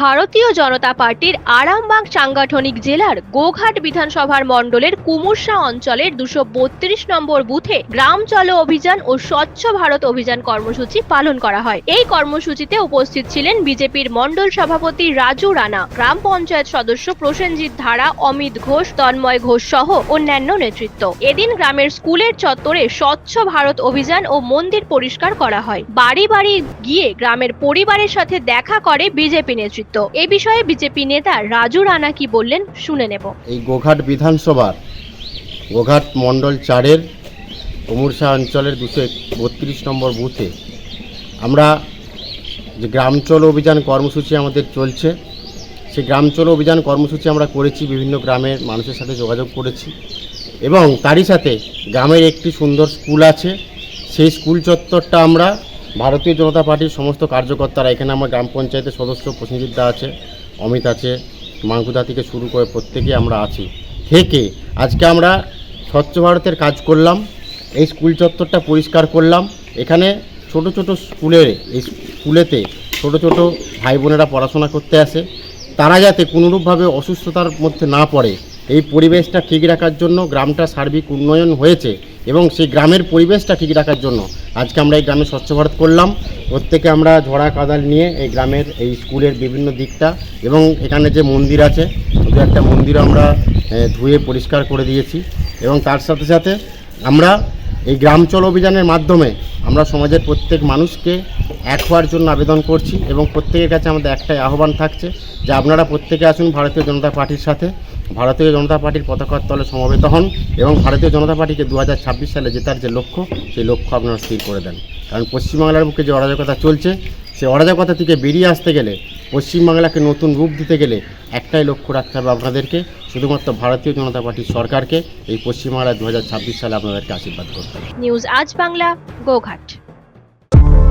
ভারতীয় জনতা পার্টির আরামবাগ সাংগঠনিক জেলার গোঘাট বিধানসভার মণ্ডলের কুমুরসা অঞ্চলের দুশো বত্রিশ নম্বর বুথে গ্রাম চলো অভিযান ও স্বচ্ছ ভারত অভিযান কর্মসূচি পালন করা হয়। এই কর্মসূচিতে উপস্থিত ছিলেন বিজেপির মণ্ডল সভাপতি রাজু রানা, গ্রাম পঞ্চায়েত সদস্য প্রসেনজিৎ ধারা, অমিত ঘোষ, তন্ময় ঘোষ সহ অন্যান্য নেতৃত্ব। এদিন গ্রামের স্কুলের চত্বরে স্বচ্ছ ভারত অভিযান ও মন্দির পরিষ্কার করা হয়। বাড়ি বাড়ি গিয়ে গ্রামের পরিবারের সাথে দেখা করে বিজেপি নেতৃত্ব। এ বিষয়ে বিজেপি নেতা রাজু রানা কি বললেন শুনে নেব। এই গোঘাট বিধানসভার, গোঘাট মণ্ডল চারের অমুরসা অঞ্চলের দুশো বত্রিশ নম্বর বুথে আমরা যে গ্রাম চলো অভিযান কর্মসূচি আমাদের চলছে, সেই গ্রাম চলো অভিযান কর্মসূচি আমরা করেছি, বিভিন্ন গ্রামের মানুষের সাথে যোগাযোগ করেছি এবং তারই সাথে গ্রামের একটি সুন্দর স্কুল আছে, সেই স্কুল চত্বরটা আমরা ভারতীয় জনতা পার্টির সমস্ত কার্যকর্তারা, এখানে আমার গ্রাম পঞ্চায়েতের সদস্য প্রসেনজিৎ আছে, অমিত আছে মাঙ্কুদা থেকে শুরু করে প্রত্যেকে আমরা আছি। থেকে আজকে আমরা স্বচ্ছ ভারতের কাজ করলাম, এই স্কুল চত্বরটা পরিষ্কার করলাম। এখানে ছোট ছোট স্কুলের, এই স্কুলেতে ছোট ছোট ভাই বোনেরা পড়াশোনা করতে আসে। তারা যাতে কোনোরূপভাবে অসুস্থতার মধ্যে না পড়ে, এই পরিবেশটা ঠিক রাখার জন্য গ্রামটা সার্বিক উন্নয়ন হয়েছে এবং সেই গ্রামের পরিবেশটা ঠিক রাখার জন্য আজকে আমরা এই গ্রামে স্বচ্ছ ভারত করলাম। ওর থেকে আমরা ঝড়া কাদাল নিয়ে এই গ্রামের, এই স্কুলের বিভিন্ন দিকটা এবং এখানে যে মন্দির আছে, দু একটা মন্দির আমরা ধুয়ে পরিষ্কার করে দিয়েছি এবং তার সাথে সাথে আমরা এই গ্রাম চল অভিযানের মাধ্যমে আমরা সমাজের প্রত্যেক মানুষকে এক হওয়ার জন্য আবেদন করছি এবং প্রত্যেকের কাছে আমাদের একটাই আহ্বান থাকছে যে আপনারা প্রত্যেকে আসুন ভারতীয় জনতা পার্টির সাথে। ভারতীয় জনতা পার্টির পতাকার তলে সমবেত হন এবং ভারতীয় জনতা পার্টিকে দু হাজার ছাব্বিশ সালে জেতার যে লক্ষ্য, সেই লক্ষ্য আপনারা স্থির করে দেন। কারণ পশ্চিমবাংলার বুকে যে অরাজকতা চলছে সেই অরাজকতা থেকে বেরিয়ে আসতে গেলে, পশ্চিমবাংলাকে নতুন রূপ দিতে গেলে একটাই লক্ষ্য রাখতে হবে আপনাদেরকে, শুধুমাত্র ভারতীয় জনতা পার্টির সরকারকে। এই পশ্চিমবাংলায় দু হাজার ছাব্বিশ সালে আপনাদেরকে আশীর্বাদ করতে হবে। নিউজ আজ বাংলা, গোঘাট।